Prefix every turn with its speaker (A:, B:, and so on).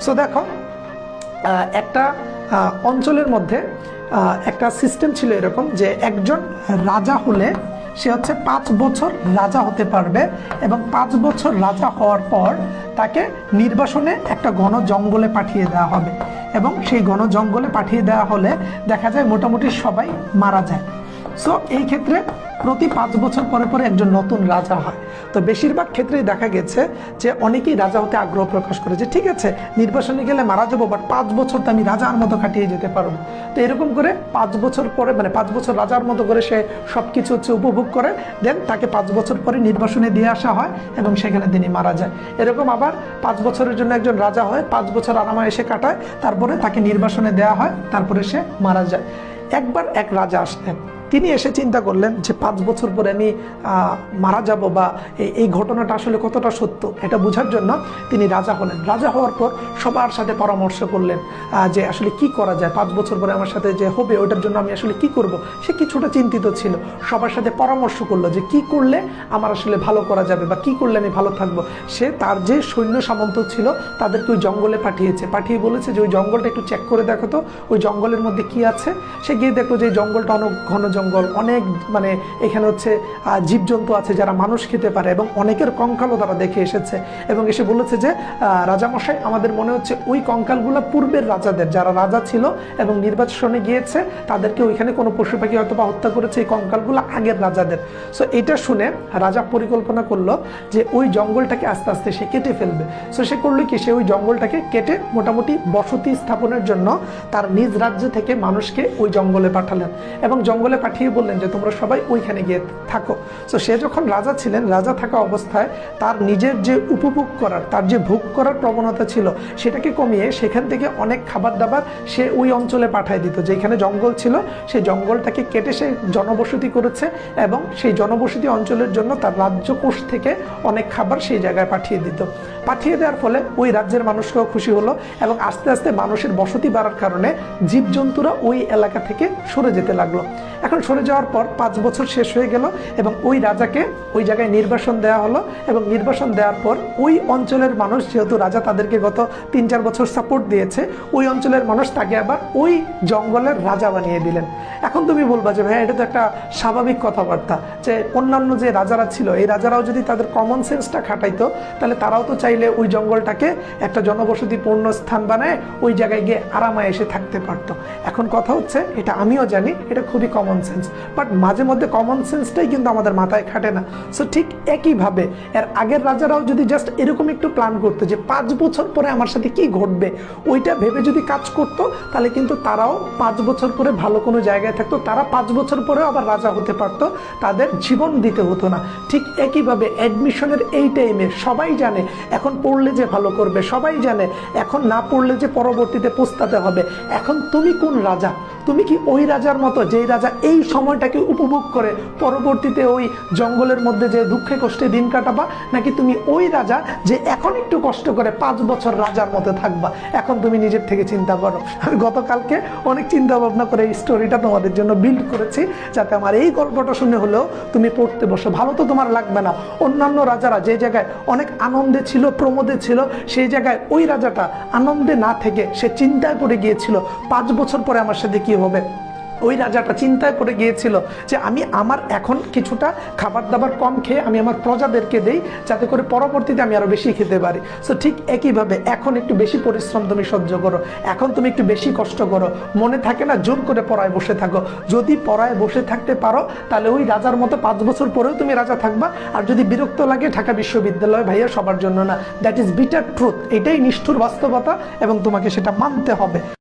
A: So দেখো একটা অঞ্চলের মধ্যে একটা সিস্টেম ছিল এরকম যে একজন রাজা হলে সে হচ্ছে পাঁচ বছর রাজা হতে পারবে এবং পাঁচ বছর রাজা হওয়ার পর তাকে নির্বাসনে একটা ঘন জঙ্গলে পাঠিয়ে দেওয়া হবে। এবং সেই ঘন জঙ্গলে পাঠিয়ে দেওয়া হলে দেখা যায় মোটামুটি সবাই মারা যায়। সো এই ক্ষেত্রে প্রতি পাঁচ বছর পরে পরে একজন নতুন রাজা হয়। তো বেশিরভাগ ক্ষেত্রেই দেখা গেছে যে অনেকেই রাজা হতে আগ্রহ প্রকাশ করে যে, ঠিক আছে, নির্বাসনে গেলে মারা যাব বাট পাঁচ বছর তো আমি রাজার মতো কাটিয়ে যেতে পারব। তো এরকম করে পাঁচ বছর পরে মানে পাঁচ বছর রাজার মতো করে সে সব কিছু হচ্ছে উপভোগ করে দেন তাকে পাঁচ বছর পরে নির্বাসনে দিয়ে আসা হয় এবং সেখানে তিনি মারা যায়। এরকম আবার পাঁচ বছরের জন্য একজন রাজা হয়, পাঁচ বছর আরামায় এসে কাটায়, তারপরে তাকে নির্বাসনে দেওয়া হয়, তারপরে সে মারা যায়। একবার এক রাজা আসলেন তিনি এসে চিন্তা করলেন যে পাঁচ বছর পরে আমি মারা যাব বা এই- এই ঘটনাটা আসলে কতটা সত্য? এটা বোঝার জন্য তিনি রাজা হলেন। রাজা হওয়ার পর সবার সাথে পরামর্শ করলেন যে আসলে কি করা যায়? পাঁচ বছর পরে আমার সাথে যে হবে, ওইটার জন্য আমি আসলে কি করব? সে কিছুটা চিন্তিত ছিল। সবার সাথে পরামর্শ করল যে কি করলে আমার আসলে ভালো করা যাবে বা কি করলে আমি ভালো থাকব। সে তার যে সৈন্য সামন্ত ছিল, তাদেরকে ওই জঙ্গলে পাঠিয়েছে। পাঠিয়ে বলেছে যে ওই জঙ্গলটা একটু চেক করে দেখো তো, ওই জঙ্গলের মধ্যে কি আছে? সে গিয়ে দেখল যে জঙ্গলটা অনেক ঘন জঙ্গল। অনেক মানে এখানে হচ্ছে জীবজন্তু আছে যারা মানুষ খেতে পারে এবং অনেকের কঙ্কালও তারা দেখে এসেছে। এবং এসে বলেছে যে রাজামশাই, আমাদের মনে হচ্ছে ওই কঙ্কালগুলো পূর্বের রাজাদের, যারা রাজা ছিল এবং নির্বাচনে গিয়েছে, তাদেরকে ওইখানে কোনো পশু পাখি হয়তো বা হত্যা করেছে, এই কঙ্কালগুলো আগের রাজাদের। সো, এটা শুনে রাজা পরিকল্পনা করল যে, ওই জঙ্গলটাকে আস্তে আস্তে সে কেটে ফেলবে। সো, সে করল কি? সে ওই জঙ্গলটাকে কেটে মোটামুটি বসতি স্থাপনের জন্য তার নিজ রাজ্য থেকে মানুষকে ওই জঙ্গলে পাঠালেন। এবং জঙ্গলে পাঠিয়ে বললেন যে তোমরা সবাই ওইখানে গিয়ে থাকো। সো সে যখন রাজা ছিলেন, রাজা থাকা অবস্থায় তার নিজের যে উপভোগ করার, তার যে ভোগ করার প্রবণতা ছিল, সেটাকে কমিয়ে সেখান থেকে অনেক খাবার দাবার সে ওই অঞ্চলে পাঠায় দিত, যেখানে জঙ্গল ছিল। সেই জঙ্গলটাকে কেটে সে জনবসতি করেছে এবং সেই জনবসতি অঞ্চলের জন্য তার রাজ্যকোষ থেকে অনেক খাবার সেই জায়গায় পাঠিয়ে দিত। পাঠিয়ে দেওয়ার ফলে ওই রাজ্যের মানুষরাও খুশি হলো এবং আস্তে আস্তে মানুষের বসতি বাড়ার কারণে জীবজন্তুরা ওই এলাকা থেকে সরে যেতে লাগল। এখন সরে যাওয়ার পর পাঁচ বছর শেষ হয়ে গেল এবং ওই রাজাকে ওই জায়গায় নির্বাসন দেওয়া হলো এবং নির্বাসন দেওয়ার পর ওই অঞ্চলের মানুষ যেহেতু রাজা তাদেরকে গত তিন চার বছর সাপোর্ট দিয়েছে, ওই অঞ্চলের মানুষ তাকে আবার ওই জঙ্গলের রাজা বানিয়ে দিলেন। এখন তুমি বলবা যে ভাই এটা তো একটা স্বাভাবিক কথাবার্তা যে অন্যান্য যে রাজারা ছিল, এই রাজারাও যদি তাদের কমন সেন্সটা খাটাইতো, তাহলে তারাও তো চাইলে ওই জঙ্গলটাকে একটা জনবসতিপূর্ণ স্থান বানায় ওই জায়গায় গিয়ে আরামায় এসে থাকতে পারতো। এখন কথা হচ্ছে, এটা আমিও জানি, এটা খুবই কমন সেন্স বাট মাঝে মধ্যে কমন সেন্সটাই কিন্তু আমাদের মাথায় খাটে না। সো ঠিক একইভাবে এর আগের রাজারাও যদি জাস্ট এরকম একটু প্ল্যান করতো যে পাঁচ বছর পরে আমার সাথে কি ঘটবে, ওইটা ভেবে যদি কাজ করতো, তাহলে কিন্তু তারাও পাঁচ বছর পরে ভালো কোনো জায়গায় থাকতো। তারা পাঁচ বছর পরেও আবার রাজা হতে পারতো। তাদের জীবন দিতে হতো না। ঠিক একইভাবে অ্যাডমিশনের এই টাইমে সবাই জানে, এখন পড়লে যে ভালো করবে, সবাই জানে, এখন না পড়লে যে পরবর্তীতে পস্তাতে হবে। এখন তুমি কোন রাজা? তুমি কি ওই রাজার মতো, যেই রাজা এই সময়টাকে উপভোগ করে। পরবর্তীতে ওই জঙ্গলের মধ্যে যে দুঃখে কষ্টে দিন কাটাবা, নাকি তুমি ওই রাজা যে এখন একটু কষ্ট করে পাঁচ বছর রাজার মতো থাকবা, এখন তুমি নিজের থেকে চিন্তা করো। আমি গতকালকে অনেক চিন্তা ভাবনা করে এই স্টোরিটা তোমাদের জন্য বিল্ড করেছি, যাতে আমার এই গল্পটা শুনে হলেও তুমি পড়তে বসো। ভালো তো তোমার লাগবে না। অন্যান্য রাজারা যে জায়গায় অনেক আনন্দে ছিল, প্রমোদে ছিল, সেই জায়গায় ওই রাজাটা আনন্দে না থেকে সে চিন্তায় পড়ে গিয়েছিল। পাঁচ বছর পরে আমার সাথে কি হবে? ওই রাজাটা চিন্তায় পড়ে গিয়েছিল যে আমি আমার এখন কিছুটা খাবার দাবার কম খেয়ে আমি আমার প্রজাদেরকে দেই, যাতে করে পরবর্তীতে আমি আরও বেশি খেতে পারি। সো ঠিক একইভাবে এখন একটু বেশি পরিশ্রম তুমি সহ্য করো। এখন তুমি একটু বেশি কষ্ট করো। মনে থাকে না, জোর করে পড়ায় বসে থাকো। যদি পড়ায় বসে থাকতে পারো, তাহলে ওই রাজার মতো পাঁচ বছর পরেও তুমি রাজা থাকবা। আর যদি বিরক্ত লাগে, ঢাকা বিশ্ববিদ্যালয় ভাইয়া সবার জন্য না। দ্যাট ইজ বিটার ট্রুথ এটাই নিষ্ঠুর বাস্তবতা এবং তোমাকে সেটা মানতে হবে।